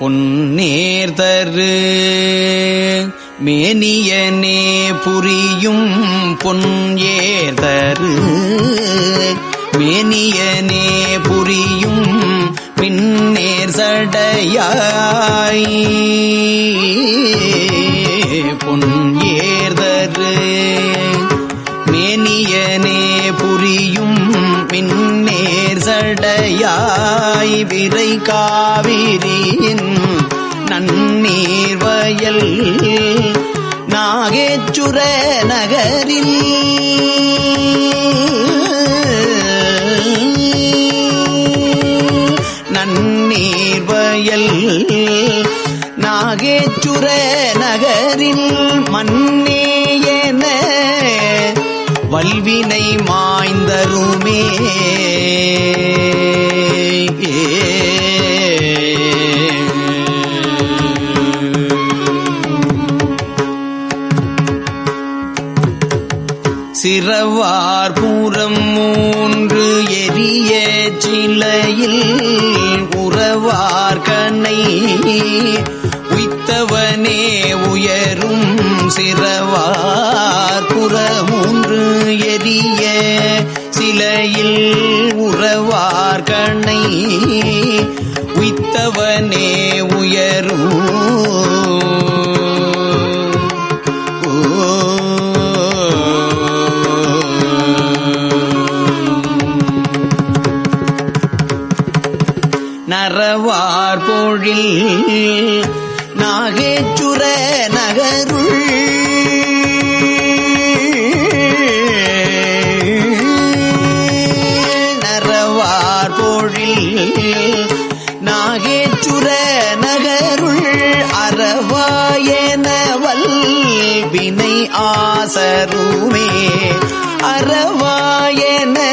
பொன்னேர்தரு மேனியனே புரியும் பொன் ஏதரு மேனியனே புரியும் பின்னேர் சடையாய். பொன் ஏர்தரு மேனியனே புரியும் பின்னேர் சடையாய். விரை காவி நீர்வயல் நாகேச்சுர நகரில் நன்னீர்வயல் நாகேச்சுர நகரில் மன்னேயன வல்வினை மாய்ந்தருமே. சிறவார் பூரம் மூன்று எரிய சிலையில் உறவார் கண்ணை. உய்த்தவனே உயரும் சிறவார் புறமூன்று எரிய சிலையில் உறவார் கண்ணை. உய்த்தவனே உயரும் நரவார் பொழில். நாகேச்சுர நகருள். நரவார் பொழில். நாகேச்சுர நகருள். அறவாயனவல் வினை ஆசருமே. அறவாயன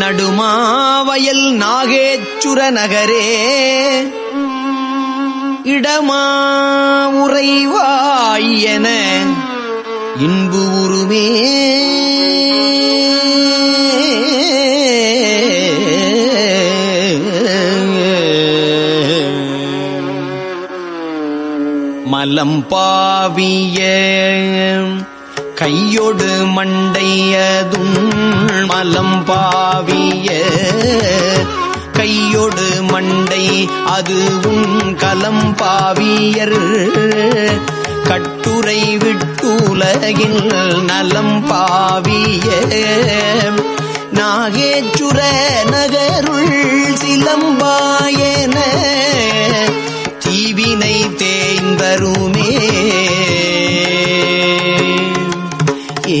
நடுமாவயல் நாகேச்சுர நகரே இடமா உறைவாயன இன்பு உருமே. மலம் பாவிய கையொடு மண்டையதும் மலம் பாவிய கையொடு மண்டை அது உன் கலம் பாவியர். கட்டுரை விட்டுலகில் நலம் பாவிய நாகேச்சுர நகருள் சிலம்பாயன தீவினை தேய்ந்தருமே. ஏ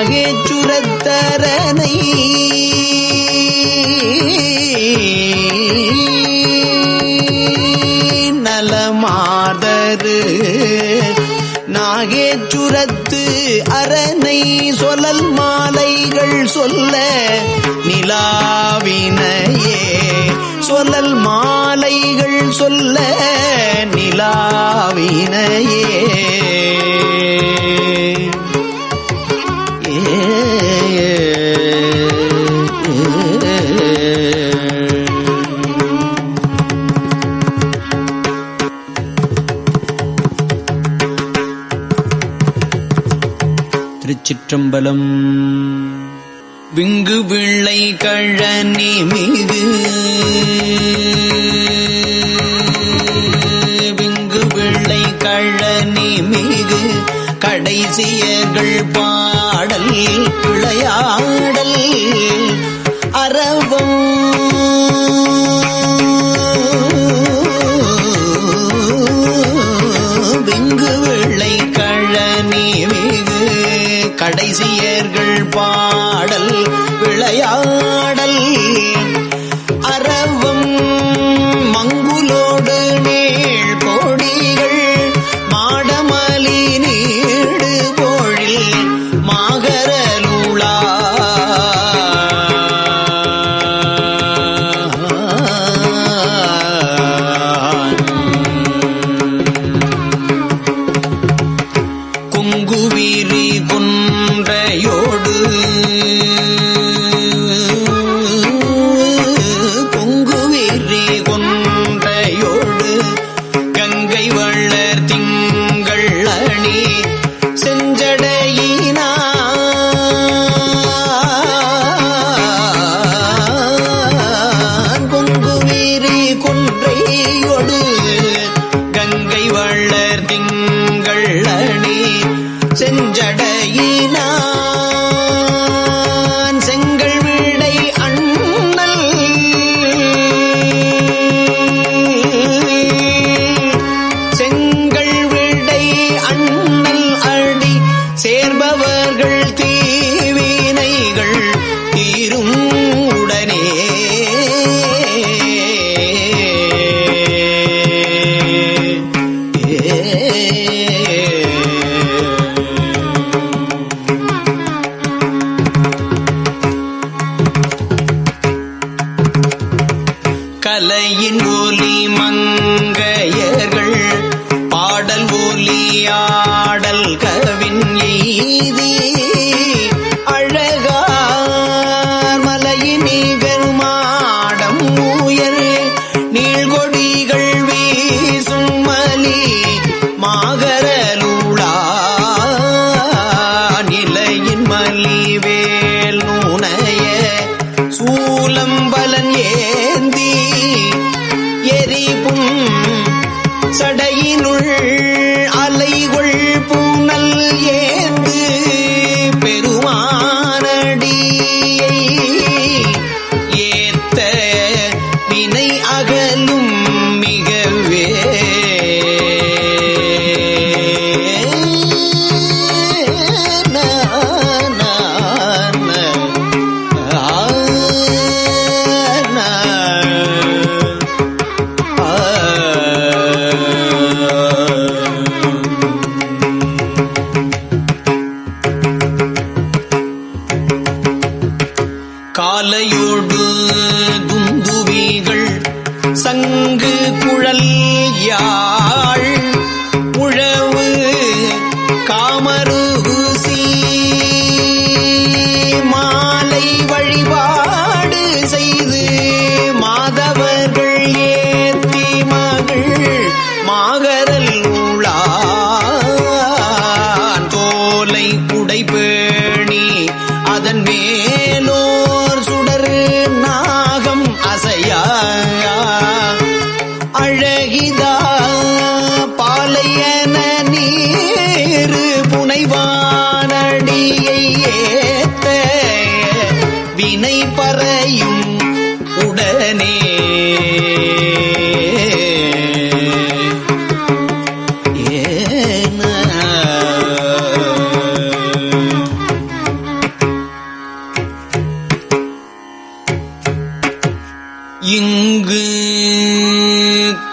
நாகேச்சுரத்தரனை நலமாதரு நாகேச்சுரத்து அரணை சொல்லல் மாலைகள் சொல்ல நிலாவினையே. சொல்லல் மாலைகள் சொல்ல நிலாவினையே. திருச்சிற்றம்பலம் விங்கு பிள்ளை கழனி மிகு விங்கு பிள்ளை கழனி மிகு கடைசியர்கள் பாடல் விளையாடல் அறவும் கடைசியர்கள் பாடல் விளையாடல்.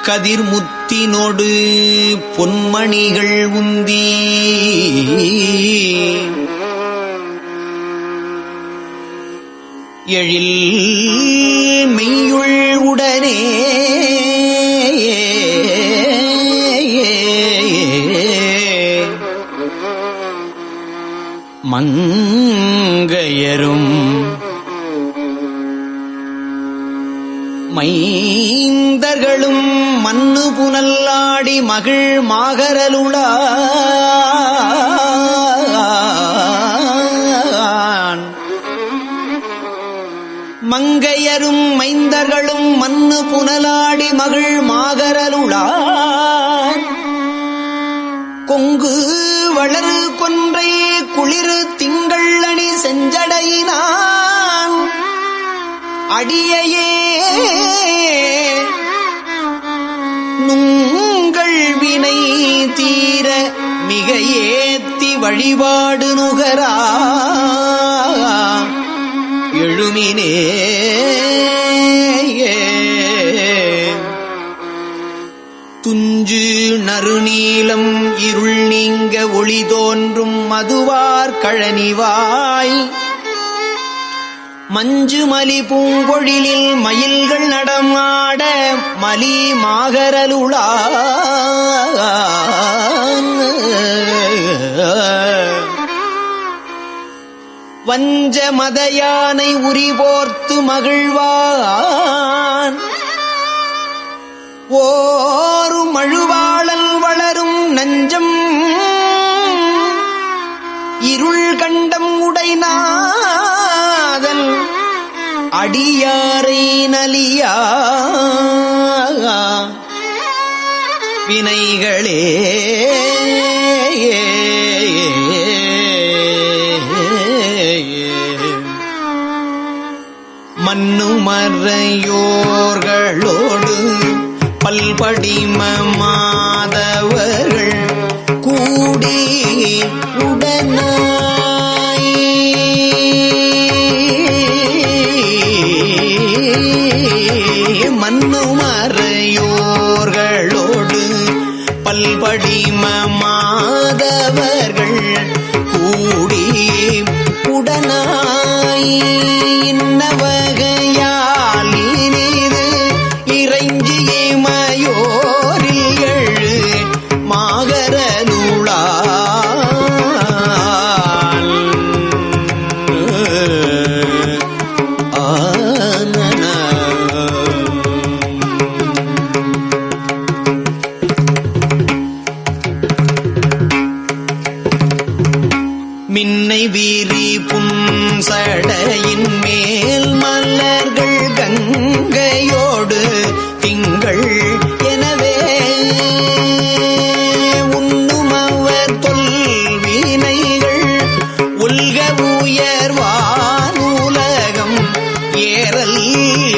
கதிர்முத்தினோடு பொன்மணிகள் உந்தி. எழில் மெய்யுள் உடனே. மன் புனல்லாடி மகிழ் மாகரலுளான் மங்கையரும் மைந்தர்களும் மண்ணு புனலாடி மகிழ் மாகரலுளான் கொங்கு வளரு கொன்றை குளிரு திங்கள் அணி செஞ்சடையினான். அடியையே வழிபாடு நுகரா. எழுமினே துஞ்சு நறுநீளம் இருள் நீங்க ஒளி தோன்றும் மதுவார் கழனிவாய். மஞ்சு மலி பூங்கொழிலில் மயில்கள் நடமாட மலி மாகரலுளா வஞ்ச மதயானை உரிபோர்த்து மகிழ்வான். அடியாரை நலியா வினைகளே. மன்னுமறையோர்களோடு பல்படிம மாதவர்கள் கூடி உடல் படி மம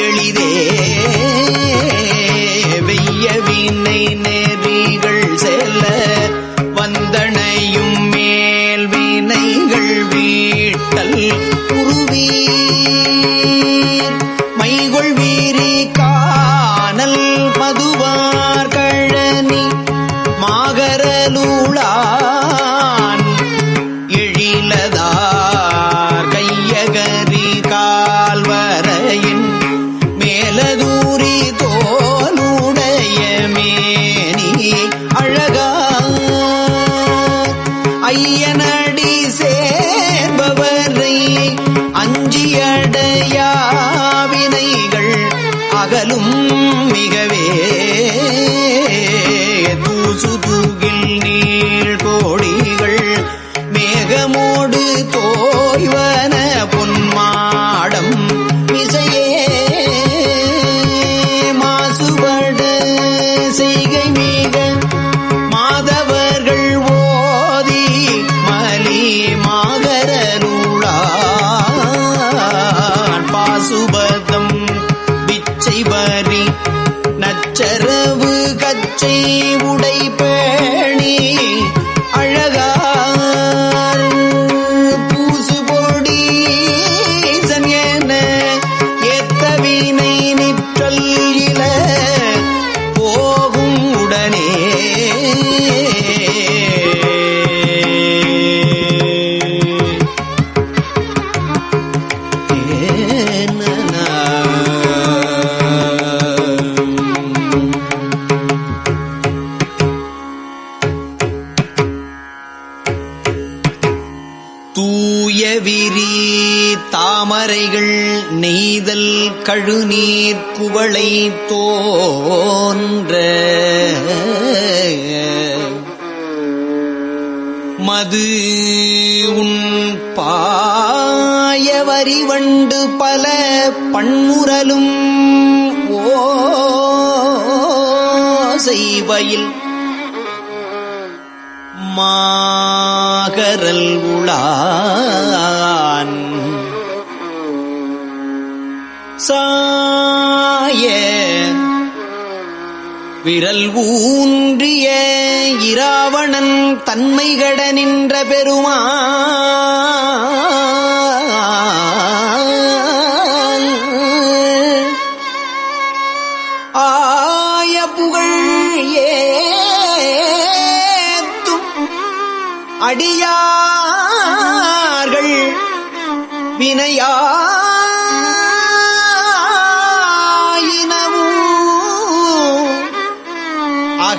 எளிதே. வெய்ய வீணை நே குன்றிய இராவணன் தன்மைகட நின்ற பெருமா ஆய புகழ் ஏத்தும் அடியார்கள் வினையா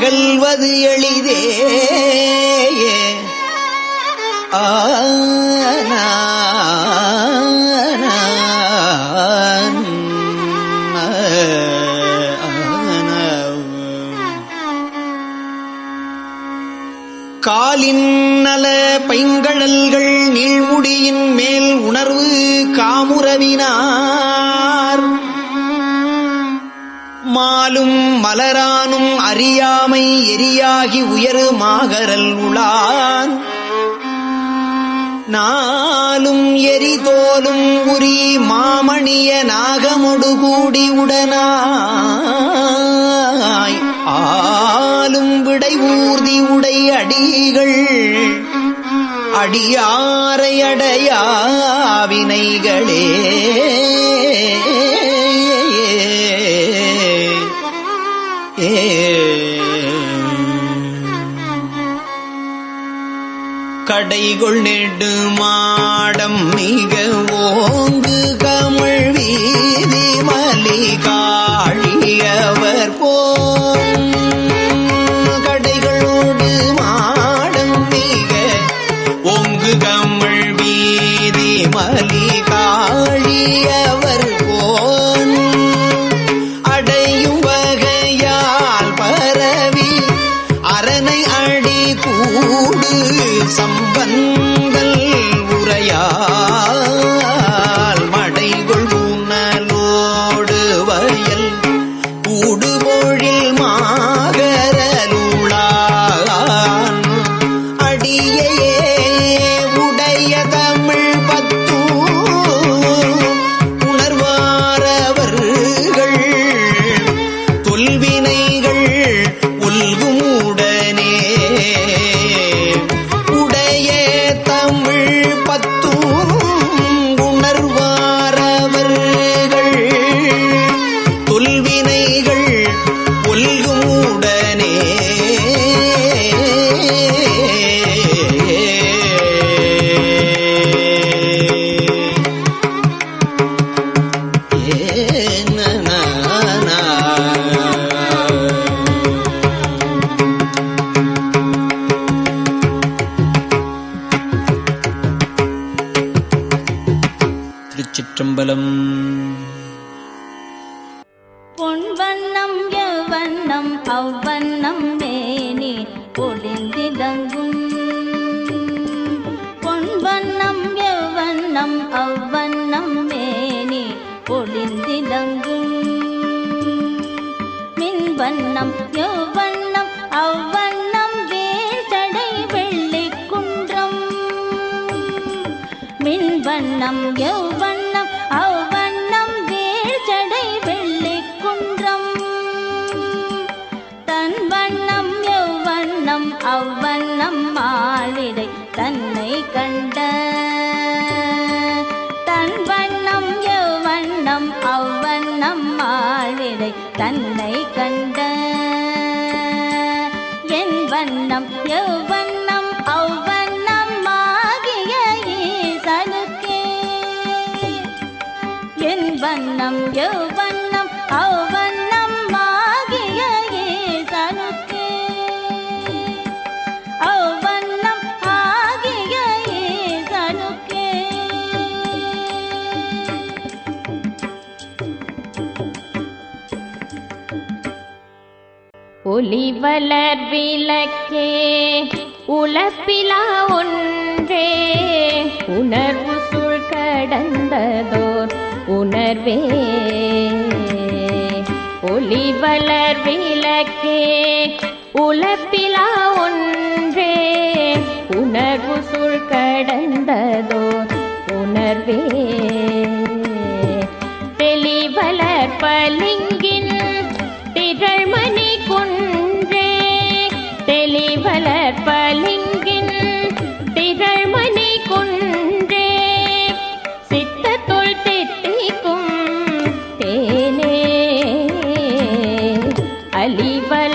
அகல்வது எளிதே. ஆன காலின் நல பைங்கடல்கள் நீழ்முடியின் மேல் உணர்வு காமுறவினா மனமாலும் மலரானும் அறியாமை எரியாகி உயரு மாகரல் உளான் நாளும் எரிதோலும் உரி மாமணிய நாகமுடு கூடி உடனாய். ஆளும் விடை ஊர்தி உடை அடிகள் அடியாரை கடைகொள் நெடு மாடம் மிக ஓங்கு கமழ்வீ பத்து வண்ணம் எவ்வண்ணம் அவ்வண்ணம் வேர்ச்சடை வெள்ளை குன்றம் மின் வண்ணம் எவ்வண்ணம் ஒளி வளர் விளக்கே உலப்பிலா ஒன்றே. உணர்வு சுழ் கடந்ததோர் உணர்வே. ஒளி வளர் விளக்கே உலப்பிலா ஒன்றே. உணர்வு சுழ் கடந்ததோர் உணர்வே. தெளிவலர் பலிங்க அலிவல்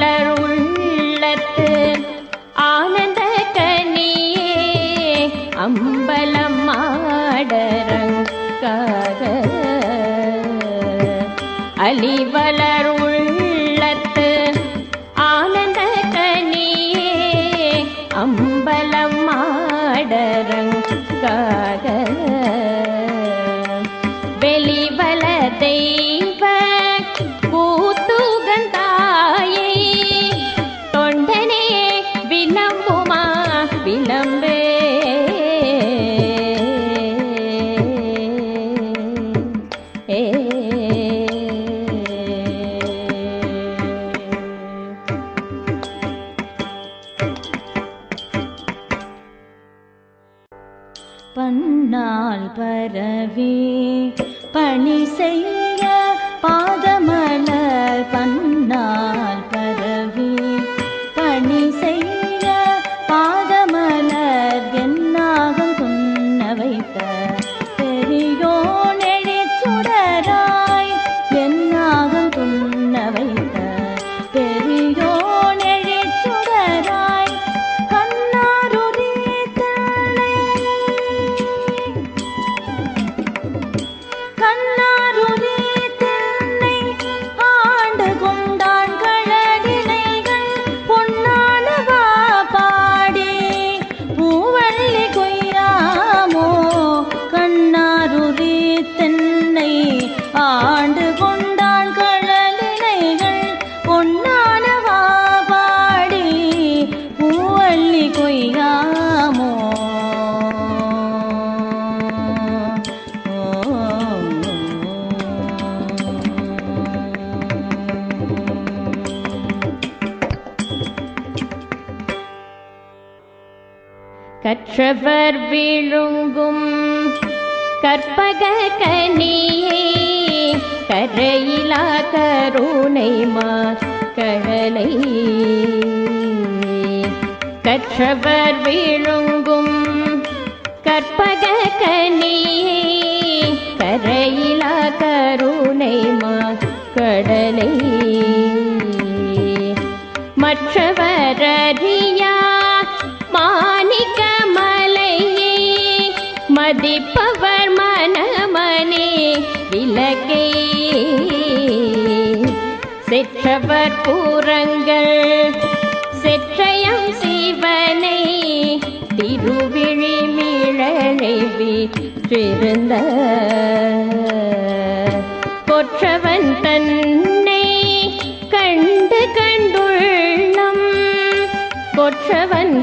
பன்னால் பரவே பணி செய்ய பாத கற்றவர் விழுங்கும் கற்பக கனியே கரையிலா கருணை மா கழலை கற்றவர் விழுங்கும் கற்பக கனியே கரையிலா கருணை மா கடலை மற்றவரறியா மதிப்பவர் மனமனே விலகே செற்றவர் பூரங்கள் செற்றயம் சிவனை திருவிழி மிழனை வீற்றிருந்த. கொற்றவன் தன்னை கண்டு கண்டுள்ளம் கொற்றவன்